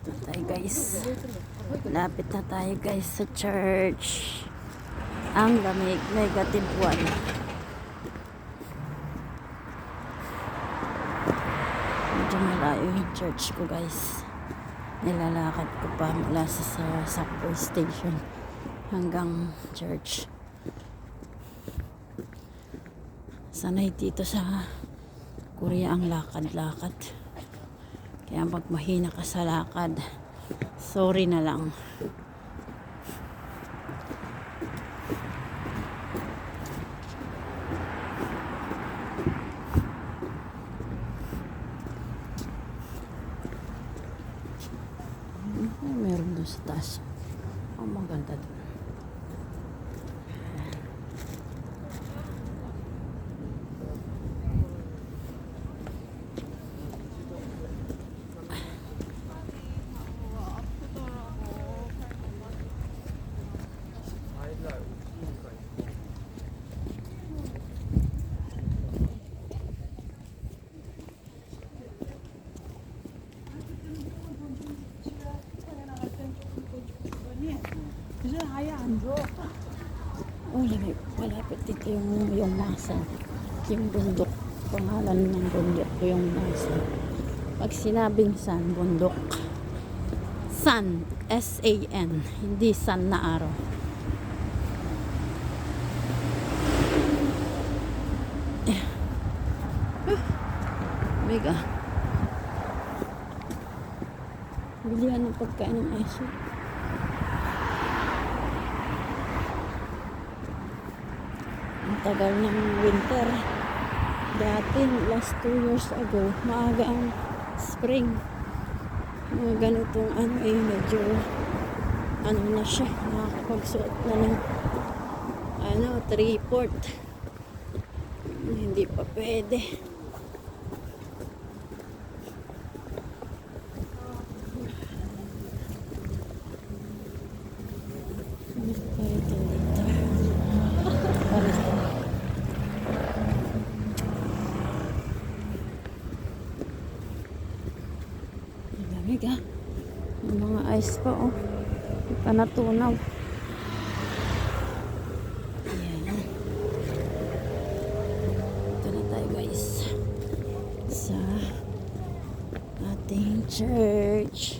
Ito tayo guys. Lapit na tayo guys sa church. Ang lamig, negative 1. Medyo malayo yung church ko guys. Nilalakad ko pa mula sa, sa subway station hanggang church. Sanay dito sa Korea ang lakad-lakad. Kaya pag mahina ka sa lakad, sorry na lang. Ay, meron doon sa taas. Ang maganda doon. Oh, lamig. Malapit dito yung, yung masa. Yung bundok. Pangalan ng bundok ko yung masa. Pag sinabing san, bundok. Sun. S-A-N. Hindi sun na araw. Eh. Mega. Bilihan ng pagkain ng ice. Ang tagal ng winter. Dati, last two years ago, maaga ang spring. Mga ganitong ano eh, medyo ano na siya, nakakapagsuot na ng ano, three-port. Hindi pa pwede. Ano pa ito dito? Para sa Ang lamig ah. Yung mga ice pa oh. Hindi pa natunaw. Ayan. Ito na tayo guys. Sa ating church.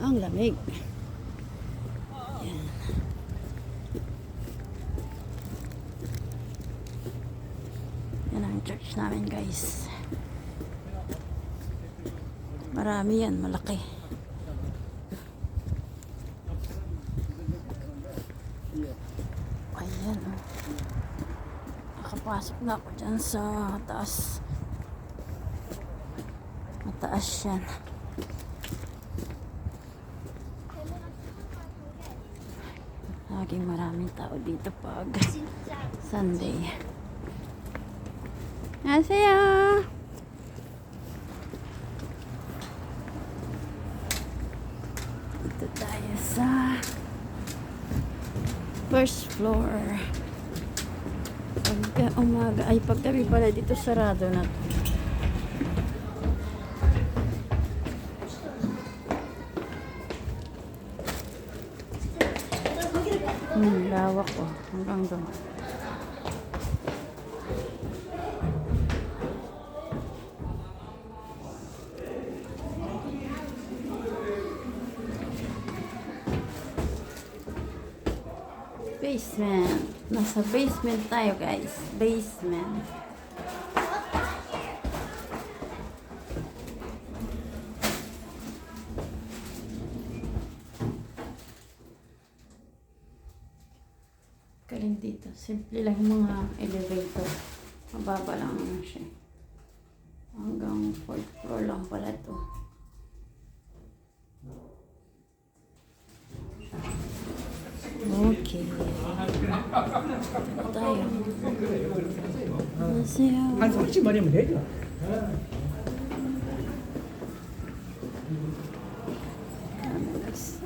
Ang lamig. Ayan. Yan ang church namin guys. Marami yan, malaki. Ayan oh. Nakapasok na ako dyan sa taas. Mataas yan. Laging maraming tao dito pag Sunday. 안녕하세요. Dito tayo sa first floor. Pagka umaga, ay paggabi pala dito sarado na to. Hmm, lawak ko. Hanggang doon. Basement. Nasa basement tayo guys. Basement. Galing dito. Simple lang mga elevator. Mababa lang naman siya. Hanggang 4th floor lang pala to. Okay. Dito tayo. An녕하세요. 한 30마리면 되죠.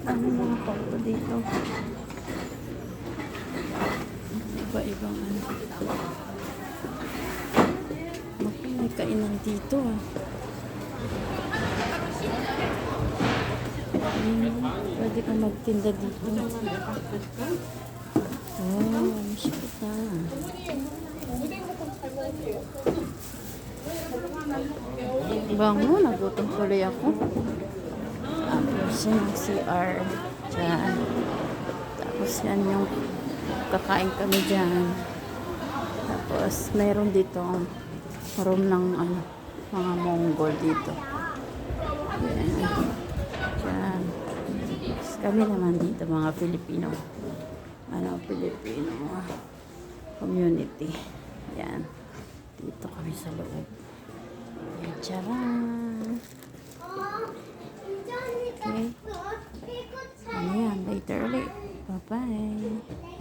Ano mga kwarto dito? Iba-ibang ano. Okay, may kainan dito. ah. Hmm, pwede ka magtinda dito. Oh, masakit ah. Bango, nagutom tuloy ako. Tapos yung CR dyan. Tapos yan yung kakain kami dyan. Tapos mayroon dito room ng ano, mga Mongol dito. Yan. Kami naman dito mga Filipino. Ano, Filipino community. Yan. Dito kami sa loob. Yan, charan! Okay. Ano yan, later ulit. Bye-bye.